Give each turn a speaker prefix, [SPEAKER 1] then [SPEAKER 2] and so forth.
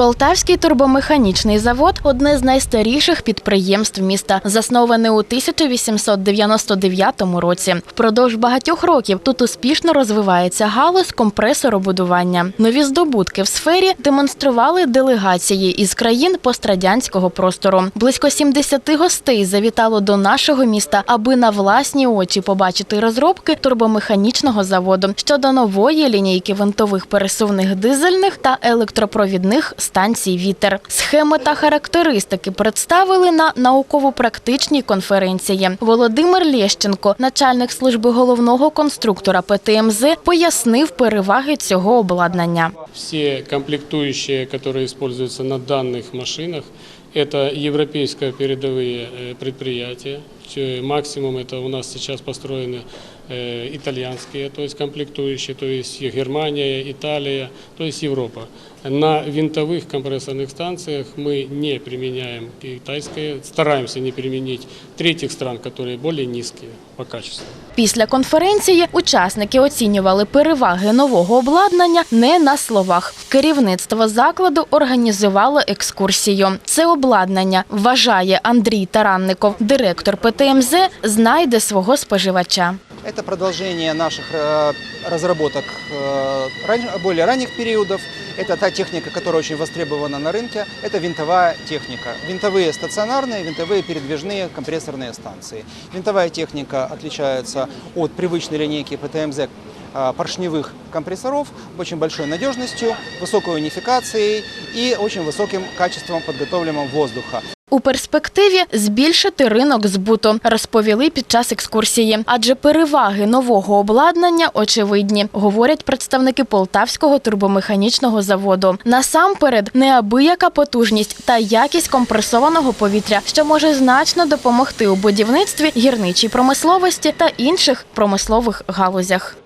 [SPEAKER 1] Полтавський турбомеханічний завод одне з найстаріших підприємств міста, засноване у 1899 році. Впродовж багатьох років тут успішно розвивається галузь компресоробудування. Нові здобутки в сфері демонстрували делегації із країн пострадянського простору. Близько 70 гостей завітало до нашого міста, аби на власні очі побачити розробки турбомеханічного заводу щодо нової лінійки винтових пересувних дизельних та електропровідних станцій Вітер. Схеми та характеристики представили на науково-практичній конференції. Володимир Лєщенко, начальник служби головного конструктора ПТМЗ, пояснив переваги цього обладнання.
[SPEAKER 2] Все комплектующие, которые используются на данных машинах, это европейские передовые э, предприятия. Ч- Максимум это у нас сейчас построены э, итальянские, то есть комплектующие, то есть и Германия, Италия, то есть Европа. На винтовых компрессорных станциях мы не применяем китайское, стараемся не применить третьих стран, которые более низкие по качеству.
[SPEAKER 1] Після конференції учасники оцінювали переваги нового обладнання не на словах. Керівництво закладу організувало екскурсію. Це обладнання, вважає Андрій Таранников, директор ПТМЗ, знайде свого споживача.
[SPEAKER 3] Это продолжение наших э, разработок э, более ранних периодов. Это та техника, которая очень востребована на рынке. Это винтовая техника. Винтовые стационарные, винтовые передвижные компрессорные станции. Винтовая техника отличается от привычной линейки ПТМЗ э, поршневых компрессоров очень большой надежностью, высокой унификацией и очень высоким качеством подготовленного воздуха.
[SPEAKER 1] У перспективі збільшити ринок збуту, розповіли під час екскурсії. Адже переваги нового обладнання очевидні, говорять представники Полтавського турбомеханічного заводу. Насамперед, неабияка потужність та якість компресованого повітря, що може значно допомогти у будівництві гірничій промисловості та інших промислових галузях.